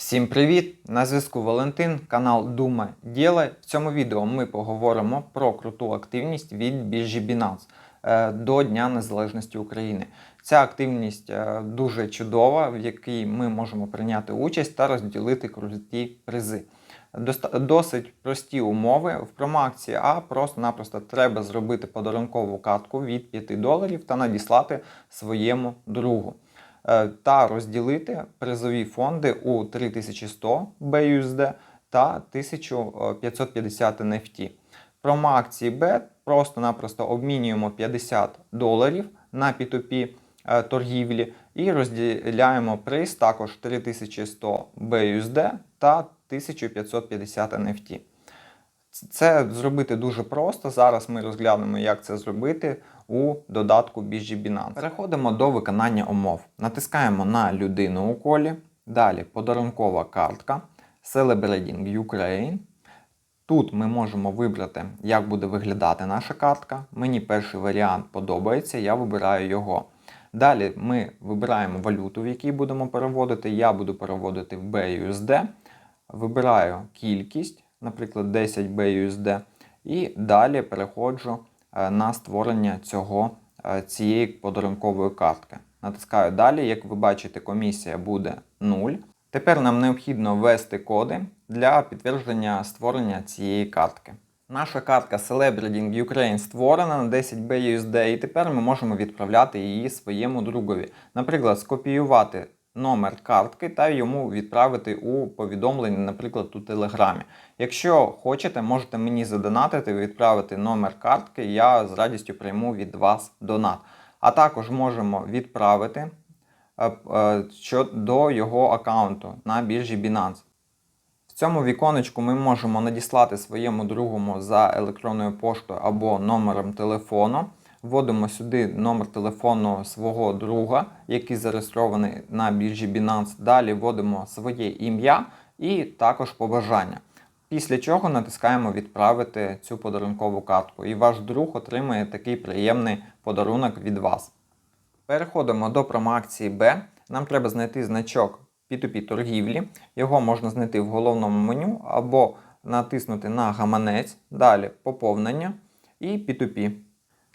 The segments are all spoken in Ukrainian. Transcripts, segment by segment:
Всім привіт! На зв'язку Валентин, канал Дума Ділай. В цьому відео ми поговоримо про круту активність від біржі Binance е, до Дня Незалежності України. Ця активність е, дуже чудова, в якій ми можемо прийняти участь та розділити круті призи. Досить прості умови в промоакції, а просто-напросто треба зробити подарункову картку від 5 доларів та надіслати своєму другу. Е, та розділити призові фонди у 3100 BUSD та 1550 NFT. Промо-акції BET просто-напросто обмінюємо 50 доларів на P2P е, торгівлі і розділяємо приз також 3100 BUSD та 1550 NFT. Це зробити дуже просто. Зараз ми розглянемо, як це зробити у додатку біржі Binance. Переходимо до виконання умов. Натискаємо на людину у колі. Далі подарункова картка Celebrating Ukraine. Тут ми можемо вибрати, як буде виглядати наша картка. Мені перший варіант подобається, я вибираю його. Далі ми вибираємо валюту, в якій будемо переводити. Я буду переводити в BUSD. Вибираю кількість, наприклад, 10 BUSD, і далі переходжу е, на створення цього, е, цієї подарункової картки. Натискаю далі, як ви бачите, комісія буде 0. Тепер нам необхідно ввести коди для підтвердження створення цієї картки. Наша картка Celebrating Ukraine створена на 10 BUSD, і тепер ми можемо відправляти її своєму другові. Наприклад, скопіювати номер картки та йому відправити у повідомленні, наприклад, у Телеграмі. Якщо хочете, можете мені задонатити, відправити номер картки, я з радістю прийму від вас донат. А також можемо відправити е, е, до його аккаунту на біржі Binance. В цьому віконечку ми можемо надіслати своєму другому за електронною поштою або номером телефону. Вводимо сюди номер телефону свого друга, який зареєстрований на біржі Binance. Далі вводимо своє ім'я і також побажання. Після чого натискаємо відправити цю подарункову картку, і ваш друг отримає такий приємний подарунок від вас. Переходимо до промоакції Б. Нам треба знайти значок P2P торгівлі. Його можна знайти в головному меню або натиснути на гаманець, далі поповнення і P2P.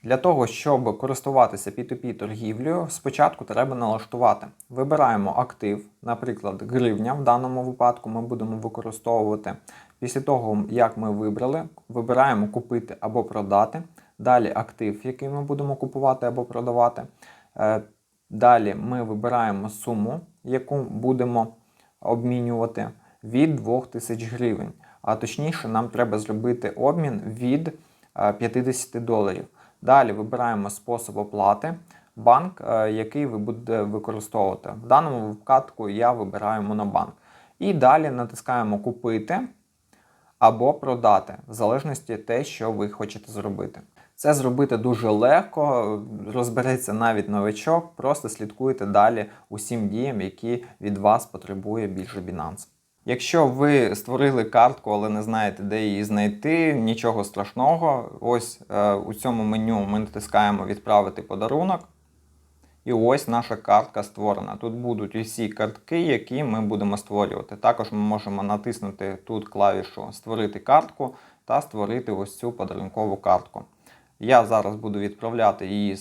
Для того, щоб користуватися P2P торгівлею, спочатку треба налаштувати. Вибираємо актив, наприклад, гривня в даному випадку ми будемо використовувати. Після того, як ми вибрали, вибираємо купити або продати. Далі актив, який ми будемо купувати або продавати. Е, Далі ми вибираємо суму, яку будемо обмінювати від 2000 гривень. А точніше, нам треба зробити обмін від е, 50 доларів. Далі вибираємо спосіб оплати, банк, е, який ви будете використовувати. В даному випадку я вибираю монобанк. І далі натискаємо Купити або продати, в залежності те, що ви хочете зробити. Це зробити дуже легко, розбереться навіть новичок, просто слідкуйте далі усім діям, які від вас потребує більше Binance. Якщо ви створили картку, але не знаєте, де її знайти, нічого страшного. Ось е, у цьому меню ми натискаємо Відправити подарунок. І ось наша картка створена. Тут будуть усі картки, які ми будемо створювати. Також ми можемо натиснути тут клавішу Створити картку та створити ось цю подарункову картку. Я зараз буду відправляти її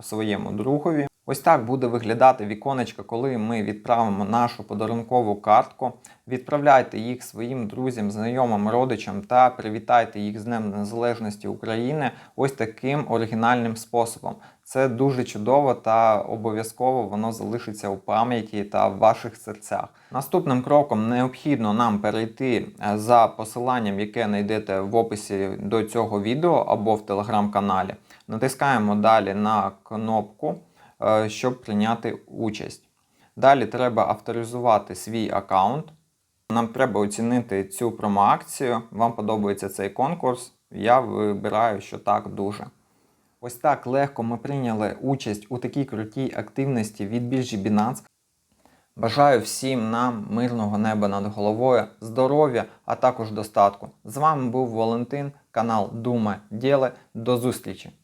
своєму другові. Ось так буде виглядати віконечко, коли ми відправимо нашу подарункову картку. Відправляйте їх своїм друзям, знайомим, родичам та привітайте їх з Днем Незалежності України ось таким оригінальним способом. Це дуже чудово та обов'язково воно залишиться у пам'яті та в ваших серцях. Наступним кроком необхідно нам перейти е, за посиланням, яке знайдете в описі до цього відео або в телеграм-каналі. Натискаємо далі на кнопку, щоб прийняти участь. Далі треба авторизувати свій аккаунт. Нам треба оцінити цю промоакцію. Вам подобається цей конкурс. Я вибираю, що так дуже. Ось так легко ми прийняли участь у такій крутій активності від біржі Binance. Бажаю всім нам мирного неба над головою, здоров'я, а також достатку. З вами був Валентин, канал Дума Дєле. До зустрічі!